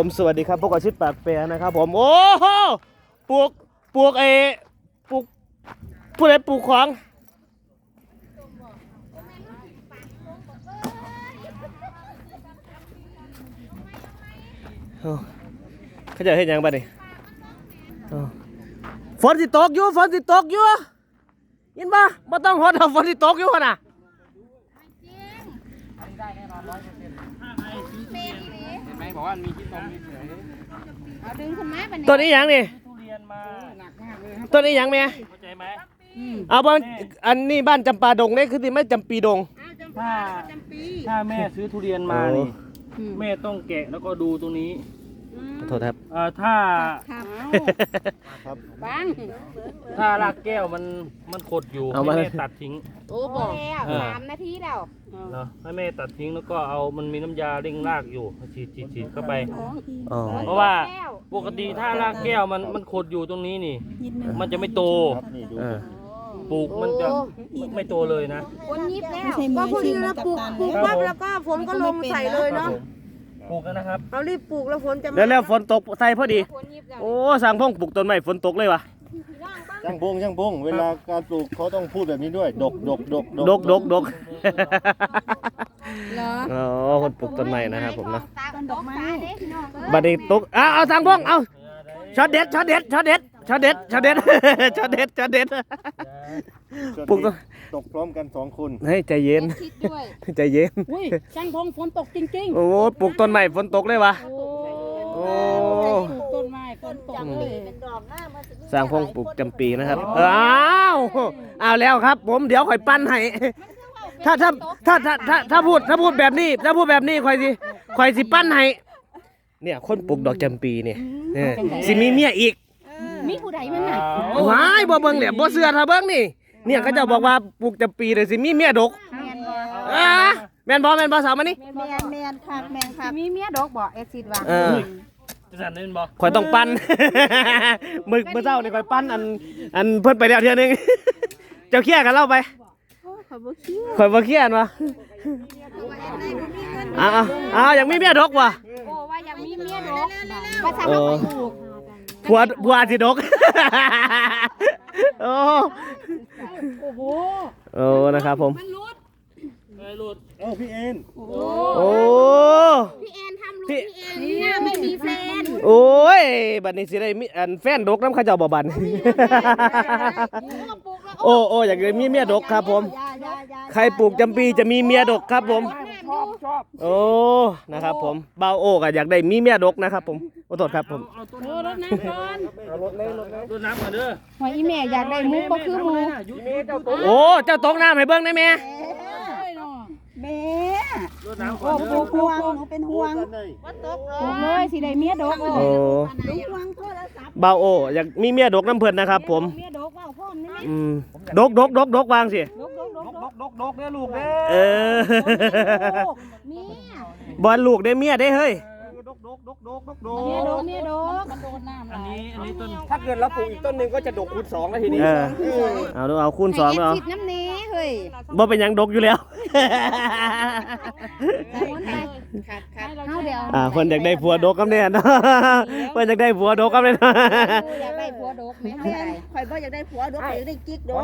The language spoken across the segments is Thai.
ผมสวัสดีครับพวกกับชิดปากแปรนะครับผมโอ้โหปลูกปลูกไอ้ปลูกผู้ใดปลูกของโอ้เขาจะเห็นยังบ้านี่โอ้ฝนสิตกอยู่ฝนสิตกอยู่ยินป่ะไม่ต้องหดเอาฝนสิตกอยู่หั่นน่ะ เห็นไหมบอก ว่ามีที่ตรงนี้เฉยเอาดึงขึ้นมาบัดนี้ต้นนี้ยังนี่ทุเรียนมาหนักมากเลยครับต้นนี้ยังเมียเข้าใจไหมเอาบ้านอันนี้บ้านจำปาดงนี่คือที่ไม่จำปีดง เอาจำถ้าปาจำปีถ้าแม่ซื้อทุเรียนมานี่แม่ต้องแกะแล้วก็ดูตรงนี้ขอโทษครับ เอ่อถ้าครับ บังถ้ารากแก้วมันมันขดอยู่เอาให้มา แม่ตัดทิ้ง โอ้บอกแล้วเออ สามนาทีแล้วเนาะให้แม่ตัดทิ้งแล้วก็เอามันมีน้ำยาเร่งรากอยู่ฉีดฉีดฉีดเข้าไป อ๋อเพราะว่าแก้วปกติถ้ารากแก้วมันมันขดอยู่ตรงนี้นี่ มันจะไม่โตเออปลูกมันจะไม่โตเลยนะ คนยิบแล้วก็พอดีเราปลูกปลูกครับปั๊บผมแล้วก็ฝนก็ลงใส่เลยเนาะ ปลูกแล้วนะครับเรารีบปลูกแล้วฝนจะแล้วแล้วฝนตกใส่พอดี คนยิบแล้วโอ้สั่งพงปลูกต้นไม้ฝนตกเลยวะช่างพงช่างพงเวลาการปลูกเขาต้องพูดแบบนี้ด้วย ดกดกดกดกดกดกเหรออ๋อคนปลูกต้นไม้นะครับผมเนาะต้นดอกไม้เด้พี่น้องเอ้ยบัดนี้ตกอ้าวเอาสั่งพงเอาช็อตเด็ดช็อตเด็ดช็อตเด็ดช็อตเด็ดช็อตเด็ด ช็อตเด็ดช็อตเด็ด ปลูกต้นตกพร้อมกันสองคนเฮ้ยใจเย็น คิดด้วย ใจเย็น อุ้ยช่างพงฝนตกจริงโอ้ปลูกต้นไม้ฝนตกเลยวะๆโอ้โอ้ ปลูกต้นไม้ฝนตกเลย สร้างพงปลูกจำปีนะครับ อ้าวเอาแล้วครับ ผมเดี๋ยวข่อยปั้นให้ ถ้าถ้าถ้าถ้าถ้าถ้าพูดถ้าพูดแบบนี้ ถ้าพูดแบบนี้ข่อยสิข่อยสิปั้นให้ เนี่ยคนปลูกดอกจำปีเนี่ยเนี่ยสิมีเมียอีกมีผู้ใดมันน่ะว้ายบ่เบิ่งเนี่ยบ่เชื่อถ้าเบิ่งนี่ เนี่ยเขาเจะบอกว่าปลูกจำปีเลยสิมีเมียดกแม่นบ่อ่าแม่นบ่แม่นบ่สาวมานี่แมนแมนคักแมนคักมีเมียดอกบ่เอ็กซิดว่าเออจะสั่นเล่นบอกข่อยต้องปั้น มึกเมื่อเช้านี่ข่อยปั้นอันอันเพิ่นไปแล้วเทื่อนึง เจ้าเครียดกันเล่าไปขอบคุณคิ้วข่อยบ่เครียดวะอ้าวอ้าวอยากมีเมียดกว่ะโอ้ว่าอยากมีเมียดอกภาษาโอ้เขาไปปลูกผัวผัวสิดก โอ้ โอ้โห โอ้นะ ครับผมเอ้ยหลุดเอ้าพี่เอ็นโอ้ พี่แอนทำลูกพี่แอนเนี่ยไม่มีแฟนโอ้ย บัดนี้สิได้มีอันแฟนดกน้ำเข้าเจ้าบ่บันปลูกแล้วโอ้โอ้อยากได้มีเมียดกครับผม ยายายา ใครปลูกจำปีจะมีเมียดกครับผม ชอบชอบโอ้ นะครับผมเบาโอ้ก็อยากได้มีเมียดกนะครับผมขอโทษครับผม เอาต้นโอ้รถน้ำก่อนเอารถเลยรถเลยต้นน้ำก่อนเด้อหอยอีแม่อยากได้มุกบ่คือหมูยุเมเจ้าต้นโอ้ เจ้าตกน้ำให้เบิ่งได้ไหมเอ้ยเนาะแม่รถน้ำก่โอ้อนปเด้ลูอกห่วงหนูเป็นห่วงปลูกเลยสิได้เมียดอกโอ้หนูห่วงโทรศัพท์เบาโอ้อยากมีเมียดกน้ำเพิ่นนะครับผม เมียดกว่าพ่อมนี่ไหมอืมดกดกดกดกวางสิดก ดกดกดกดกดกเด้อลูกเด้อเออเมียบอลลูกได้เมียได้เฮ้ยดกดกดกดกดกดเมียดกกเมียดกมันโดนน้ำอันนี้อันนี้ต้นถ้าเกิดเราปลูกอีกต้นหนึ่งก็จะดกคูณสองแล้วทีนี้เออเอาดูเอาคูณสองให้เอาเอ็กซิดน้ำเน้เฮ้ยบ่เป็นหยังดกอยู่แล้ว ขาดขาดเอาเดี๋ยวอ่าเพิ่นอยากได้ผัวดกกับเนี่ยเนาะเพิ่นอยากได้ผัวดกกับเนี่ยเนาะอยากได้ผัวดกแม่แม่ข่อยบ่อยากได้ผัวดกข่อยอยากได้กิ๊กดก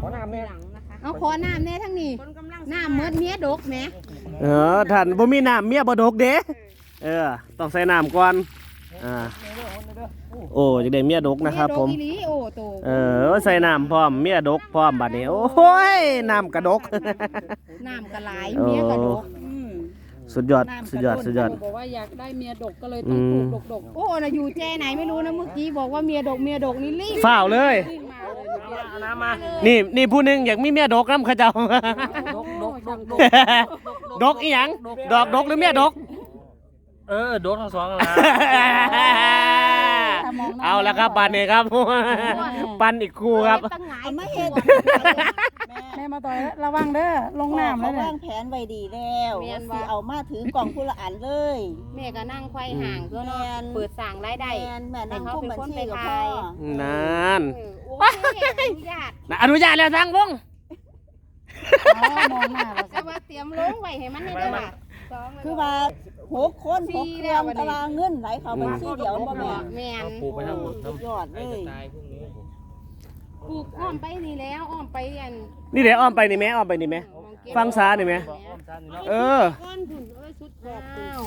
ขอน้ำแม่เอาขอน้ำแน่ทั้งนี้น้ำเมื่อเมียดกแหม่เออท่านบ่มีน้ำเมียบ่ดกเด้เออต้องใส่น้ำก่อนอ่า โอ้อยากได้เมียดกนะครับ ผมเมียดกอีหลีโอ้โตเออใส่น้ำพร้อมเมียดกพร้อมบัดนี้ โอ้ยน้ำกระดก น้ำกระไหลายเมียกระดกอืมสุดยอดสุดยอดสุดยอดบอกว่าอยากได้เมียดกก็เลยอืต้องปลูมกดกดกโอ้น่ะอยู่แจ้ไหนไม่รู้นะเมื่อกี้บอกว่าเมียดกเมียดกนี่รีบฝ้าวเลยวิ่งมาเลยเอาน้ำมานี่นี่ผู้หนึงอยากมีเมียดกน้ำเขาเจ้า ดกดกดกดกดกอีหยังดอกดกหรือเมียดก เออดกทั้งสองกันละ เอาละครับปันนี่ครับ ปันอีกคู่ครับ ตั้งหงายเอามาเฮ็ดแม่มาต่อยระวังเด้อลงน้ำเขาแล้วเนี่วายงแผนไว้ดีแล้วสิเอามาถือกล่องผู้ละอันเลยแม่ก็นั่งไขว้ห่างตัวเนาะแม่นเปิดสั่งรายได้แมนแม่นั่งคุมบัญชีกับพ่อนั่นเออโอ้ยอนุญาตนะอนุญาตแล้วทางวงอ๋อมองหน้าเราแต่ว่าเตรียมลงไว้ให้มันนี่เด้อว่ะ คือว่าหกคนหกเครื่องตารางเงินไหลเข้าบัญชีเดียวบ่แม่นแม่นเอาปลูกไปทั้งหมดสุดยอดเลยปลูกอ้อมไปนี่แล้วอ้อมไปอันนี่เดี๋ยวอ้อมไปนี่แม่อ้อมไปนี่แม่ฟังซ้ายหน่อยไหม เออก้อนถุนเอ้ยสุดขอบอ้าว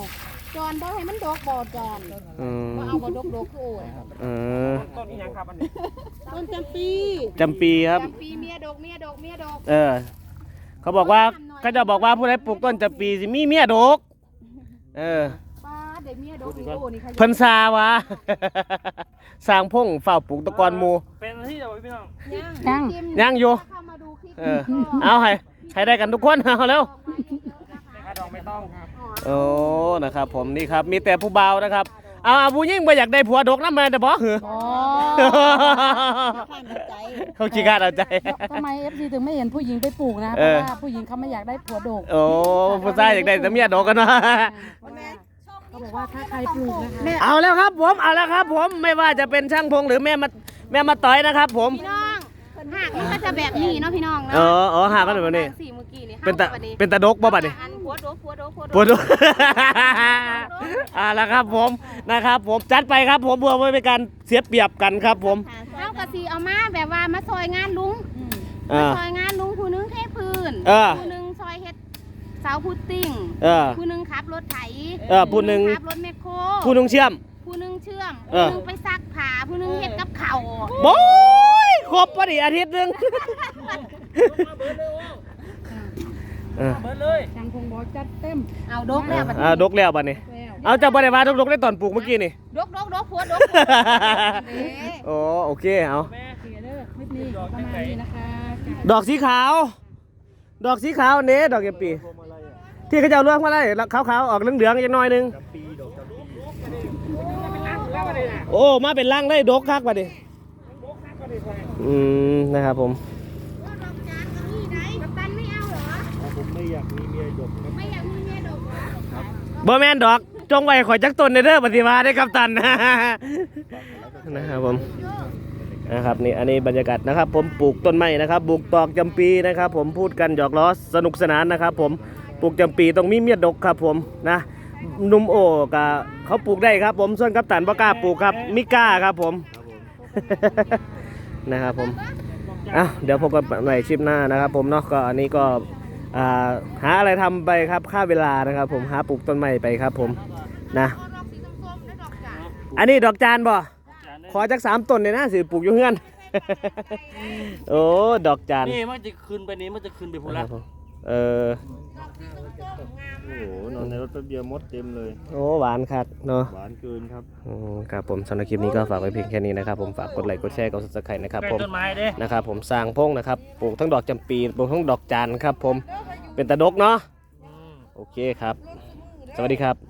จอนบ่ให้มันดอกบ่จอนอืมบ่เอาบ่ดกดกคือโอ้ยเออต้นจำปีจำปีครับ จำปีเมียดกเมียดกเมียดกเออ เขาบอกว่า เขาจะบอกว่าผู้ใดปลูกต้นจำปีสิมีเมียดก เออป้าได้เมียดกนี่โอ้นี่ค่ะเพิ่นซาวะ สร้างพงเฝ้าปลูกตะกอนหมูเป็นที่เดียวพี่น้องยังยังอยู่เข้ามาดูคลิปเออเอาให้ให้ได้กันทุกคนเอาเร็วค่าดองไม่ต้องครับโอ้นะครับ ผมนี่ครับ มีแต่ผู้เบาวนะครับ เอาเอาผู้หญิงบ่อยากได้ผัวดกน้ำมันแต่บ่หืออ๋อข้างใจเขาขี้กาดเอาใจ ทำไมเอฟซีถึงไม่เห็นผู้หญิงไปปลูกนะเพเออราะว่าผู้หญิงเขาไม่อยากได้ผัวโดกโอ้ผู้ชายอยากได้แต่เมียดกกันเนาะเขาบอกว่าถ้าใครปลูกนะคะ เอาแล้วครับผมเอาแล้วครับ ผมไม่ว่าจะเป็นช่างพงหรือแม่มาแม่มาต่อยนะครับ ผมพี่น้องหากมันก็จะแบบนี้เนาะพี่น้องเนาะเอออ๋อหากันแบบนี้ สี่เมื่อกี้นี่เป็นตาห้าแบบนี้เป็นตาดกบ่บัดนี้ อันหัวโดกหัวโดกหัวโดกปวดหัว เอาละครับผม นะครับผมจัดไปครับผมเพื่อไม่เป็นการเสียเปรียบกันครับผมเอากระสีเอามาแบบว่ามาซอยงานลุงอ่า ซอยงานลุงผู้หนึงเทพื้นเออ ผู้หนึงซอยเฮ็ดเสาพุตติ้งเออ ผู้หนึงขับรถไถเออผู้หนึ่ง ขับรถแมคโครผู้นุ่งเชื่อม ผู้หนึงเชื่อมเอผู้อ หนึงไปซักผ้าผู้หนึงเฮ็ดกับข้าวโอ้ยครบพอดีอาทิตย์หนึงเออเบิดเลยช่างคงบอกจัดเต็มเอาดกแล้วบัดนี้อ่าดกแล้วบัดนี้แล้ว เอาเจ้าบ่ได้ว่าดกๆได้ตอนปลูกเมื่อกี้นี่ ดกดกดกผัวดกโอ้โอเคเอาเสียเด้อคลิปนี้ประมาณนี้นะคะดอกสีขาว ดอกสีขาวเน้ดอกเก็บปี ที่เขาจะเอาเรื่องมาเลยขาวๆออกเหลืองๆอีกหน่อยหนึงโอ้มาเป็นร่างได้ดกคักบัดนี้อืมนะครับผมกัปตันไม่เอาเหรอผมไม่อยากมีเมียดกไม่อยากมีเมียดกเหรอบ่แม่นดอก จงไว้ข่อยจักต้นเด้อปฏิวัติได้กับตันนะครับผมนะครับนี่อันนี้บรรยากาศนะครับ ผมปลูกต้นไม้นะครับปลูกตอกจำปีนะครับ ผมพูดกันหยอกล้อสนุกสนานนะครับ ผมปลูกจำปีต้องมีเมียดกครับ ผมนะนุ่มโอกับเขาปลูกได้ครับ ผมส่วนกัปตันบ่กล้าปลูกครับมิกล้าครับผมนะครับผมอะเดี๋ยวพบกันใหม่คลิปหน้านะครับผมเนาะก็อันนี้ก็หาอะไรทำไปครับค่าเวลานะครับ ผมหาปลูกต้นไม้ไปครับผม นะดอกสีส้มๆและดอกจานอันนี้ดอกจานบ่ขอจักสามต้นเลยนะสิปลูกอยู่เฮือน โอ้ดอกจานนี่มันจะขึ้นไปนี้มันจะขึ้นไปพูนะคละรับผมเออโอ้โหนอนในรถแป๊บเดียวมดเต็มเลย โอ้หวานคักเนาะหวานเกินครับอืมครับผมสำหรับคลิปนี้ก็ฝากไว้เพียงแค่นี้นะครับผมฝากกดไลค์กดแชร์กด subscribe นะครับใกล้ผมต้นไม้เด้นะครับผมสร้างพงนะครับปลูกทั้งดอกจำปีปลูกทั้งดอกจานครับผมเป็นตะดกเนาะอืมโอเคครับ สวัสดีครับ